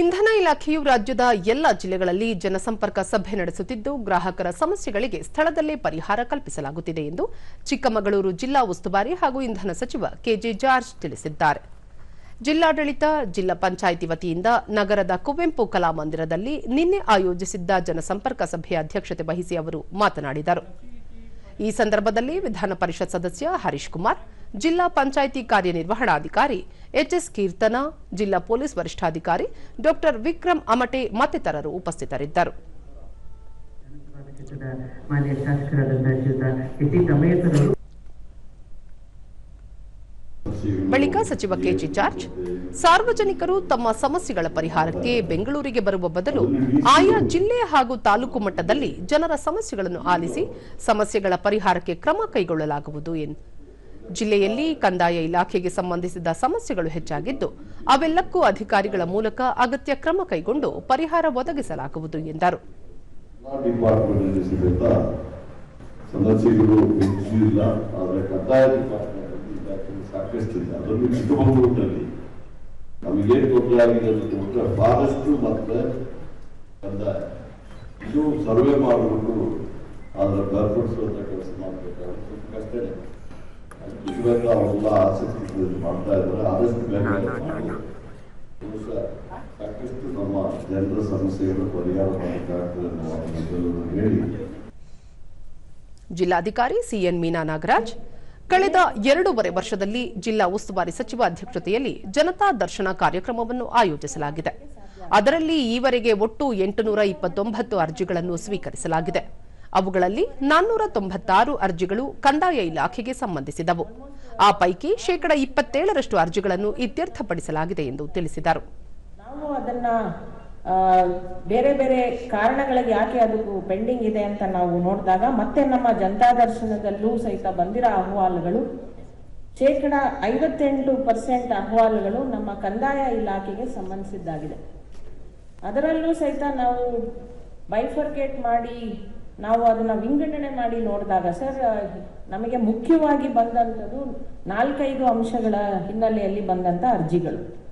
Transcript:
ಇಂಧನ ಇಲಾಖೆಯು ರಾಜ್ಯದ ಎಲ್ಲ ಜಿಲ್ಲೆಗಳಲ್ಲಿ ಜನಸಂಪರ್ಕ ಸಭೆ ನಡೆಸುತ್ತಿದ್ದು, ಗ್ರಾಹಕರ ಸಮಸ್ಯೆಗಳಿಗೆ ಸ್ಥಳದಲ್ಲೇ ಪರಿಹಾರ ಕಲ್ಪಿಸಲಾಗುತ್ತಿದೆ ಎಂದು ಚಿಕ್ಕಮಗಳೂರು ಜಿಲ್ಲಾ ಉಸ್ತುವಾರಿ ಹಾಗೂ ಇಂಧನ ಸಚಿವ ಕೆಜೆ ಜಾರ್ಜ್ ತಿಳಿಸಿದ್ದಾರೆ. ಜಿಲ್ಲಾಡಳಿತ, ಜಿಲ್ಲಾ ಪಂಚಾಯಿತಿ ವತಿಯಿಂದ ನಗರದ ಕುವೆಂಪು ಕಲಾಮಂದಿರದಲ್ಲಿ ನಿನ್ನೆ ಆಯೋಜಿಸಿದ್ದ ಜನಸಂಪರ್ಕ ಸಭೆಯ ಅಧ್ಯಕ್ಷತೆ ವಹಿಸಿ ಅವರು ಮಾತನಾಡಿದರು. ಈ ಸಂದರ್ಭದಲ್ಲಿ ವಿಧಾನ ಪರಿಷತ್ ಸದಸ್ಯ ಹರೀಶ್ ಕುಮಾರ್ ಜಿಲ್ಲಾ ಪಂಚಾಯಿತಿ ಕಾರ್ಯನಿರ್ವಹಣಾಧಿಕಾರಿ ಎಚ್ಎಸ್ ಕೀರ್ತನ, ಜಿಲ್ಲಾ ಪೊಲೀಸ್ ವರಿಷ್ಠಾಧಿಕಾರಿ ಡಾಕ್ಟರ್ ವಿಕ್ರಮ್ ಅಮಟೆ ಮತ್ತಿತರರು ಉಪಸ್ಥಿತರಿದ್ದರು. ಬಳಿಕ ಸಚಿವ ಕೆಜಿ ಜಾರ್ಜ್, ಸಾರ್ವಜನಿಕರು ತಮ್ಮ ಸಮಸ್ಯೆಗಳ ಪರಿಹಾರಕ್ಕೆ ಬೆಂಗಳೂರಿಗೆ ಬರುವ ಬದಲು ಆಯಾ ಜಿಲ್ಲೆ ಹಾಗೂ ತಾಲೂಕು ಮಟ್ಟದಲ್ಲಿ ಜನರ ಸಮಸ್ಯೆಗಳನ್ನು ಆಲಿಸಿ ಸಮಸ್ಯೆಗಳ ಪರಿಹಾರಕ್ಕೆ ಕ್ರಮ ಕೈಗೊಳ್ಳಲಾಗುವುದು ಎಂದು ಜಿಲ್ಲೆಯಲ್ಲಿ ಕಂದಾಯ ಇಲಾಖೆಗೆ ಸಂಬಂಧಿಸಿದ ಸಮಸ್ಯೆಗಳು ಹೆಚ್ಚಾಗಿದ್ದು, ಅವೆಲ್ಲಕ್ಕೂ ಅಧಿಕಾರಿಗಳ ಮೂಲಕ ಅಗತ್ಯ ಕ್ರಮ ಕೈಗೊಂಡು ಪರಿಹಾರ ಒದಗಿಸಲಾಗುವುದು ಎಂದರು. ಸರ್ವೆ ಅದರ ಕೆಲಸ ಮಾಡಬೇಕಾಗುತ್ತೆ ಕಷ್ಟ ಆದಷ್ಟು ಬೇಗ ಜನರ ಪರಿಹಾರ ಜಿಲ್ಲಾಧಿಕಾರಿ ಸಿಎನ್ ಮೀನಾ ನಾಗರಾಜ್, ಕಳೆದ ಎರಡೂವರೆ ವರ್ಷದಲ್ಲಿ ಜಿಲ್ಲಾ ಉಸ್ತುವಾರಿ ಸಚಿವ ಅಧ್ಯಕ್ಷತೆಯಲ್ಲಿ ಜನತಾ ದರ್ಶನ ಕಾರ್ಯಕ್ರಮವನ್ನು ಆಯೋಜಿಸಲಾಗಿದೆ. ಅದರಲ್ಲಿ ಈವರೆಗೆ ಒಟ್ಟು ಎಂಟುನೂರ ಇಪ್ಪತ್ತೊಂಬತ್ತು ಅರ್ಜಿಗಳನ್ನು ಸ್ವೀಕರಿಸಲಾಗಿದೆ. ಅವುಗಳಲ್ಲಿ ನಾನ್ನೂರ ತೊಂಬತ್ತಾರು ಅರ್ಜಿಗಳು ಕಂದಾಯ ಇಲಾಖೆಗೆ ಸಂಬಂಧಿಸಿದವು. ಆ ಪೈಕಿ ಶೇಕಡ ಇಪ್ಪತ್ತೇಳರಷ್ಟು ಅರ್ಜಿಗಳನ್ನು ಇತ್ಯರ್ಥಪಡಿಸಲಾಗಿದೆ ಎಂದು ತಿಳಿಸಿದರು. ನಾವು ಅದನ್ನ ಬೇರೆ ಬೇರೆ ಕಾರಣಗಳಿಗೆ ಯಾಕೆ ಅದು ಪೆಂಡಿಂಗ್ ಇದೆ ಅಂತ ನಾವು ನೋಡಿದಾಗ ಮತ್ತೆ ನಮ್ಮ ಜನತಾ ದರ್ಶನದಲ್ಲೂ ಸಹಿತ ಬಂದಿರೋ ಅಹವಾಲುಗಳು, ಶೇಕಡ ಐವತ್ತೆಂಟು ಪರ್ಸೆಂಟ್ ಅಹವಾಲುಗಳು ನಮ್ಮ ಕಂದಾಯ ಇಲಾಖೆಗೆ ಸಂಬಂಧಿಸಿದ್ದಾಗಿದೆ. ಅದರಲ್ಲೂ ಸಹಿತ ನಾವು ಬೈಫರ್ಕೇಟ್ ಮಾಡಿ ನಾವು ಅದನ್ನ ವಿಂಗಡಣೆ ಮಾಡಿ ನೋಡಿದಾಗ ಸರ್ ನಮಗೆ ಮುಖ್ಯವಾಗಿ ಬಂದಂಥದ್ದು ನಾಲ್ಕೈದು ಅಂಶಗಳ ಹಿನ್ನೆಲೆಯಲ್ಲಿ ಬಂದಂಥ ಅರ್ಜಿಗಳು.